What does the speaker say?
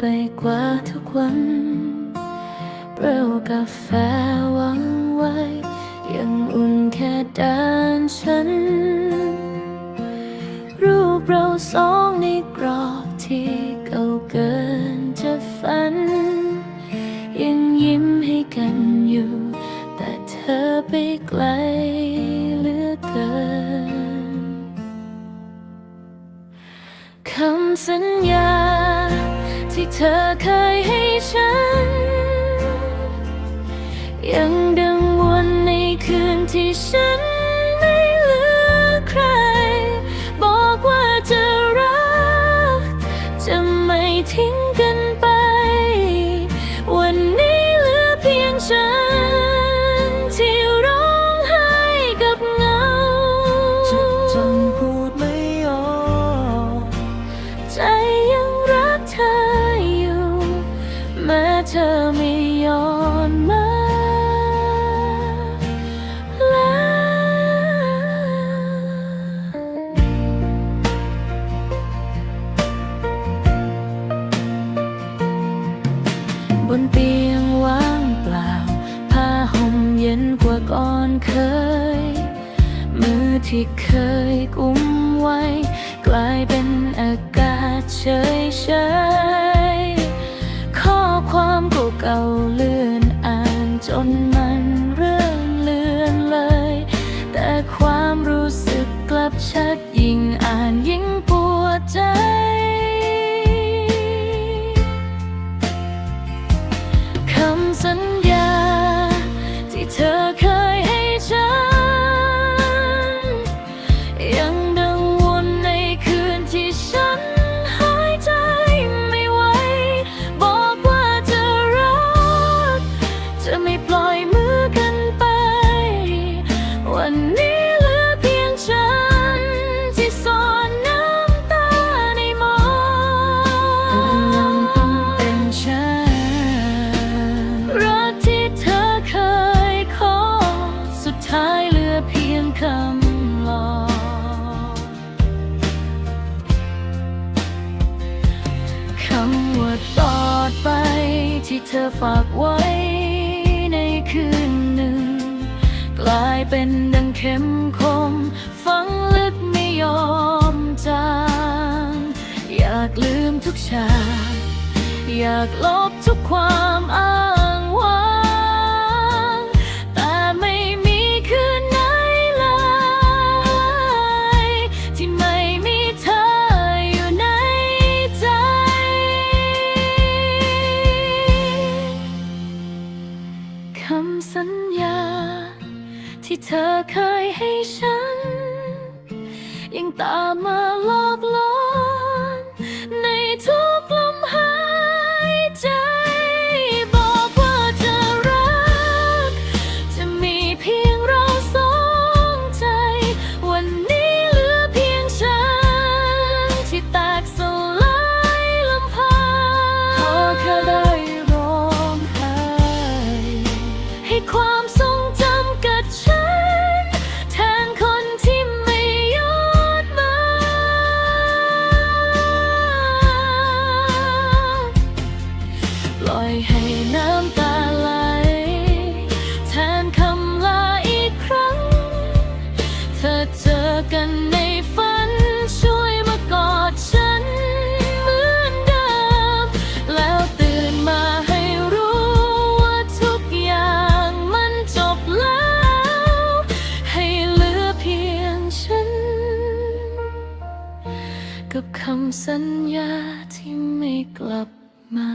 ไปกว่าทุกวันเปรี้ยวกาแฟวางไว้ ยังอุ่นแค่ด้านฉัน รูปเราสองในกรอบที่เก่าเกินจะฝัน ยังยิ้มให้กันอยู่ แต่เธอไปไกลเหลือเกินคำสัญญา ที่เธอเคยให้ฉัน ยังดังวนในคืนที่ฉัน นเตียงว่างเปล่า ผ้าห่มเย็นกว่าก่อนเคย มือที่เคยกุมไว้ กลายเป็นอากาศเฉยเฉยข้อความเก่าเลื่อนอ่านจน ธอฝากไว้ในคืนหนึ่ง กลายเป็นดังเข็มคม ฝังลึกไม่ยอมจางอยากลืมทุกฉาก อยากลบทุกความอ้าง คำสัญญา ที่เธอเคยให้ฉัน ยังตามมาหลอกหลอ กับคำสัญญาที่ไม่กลับมา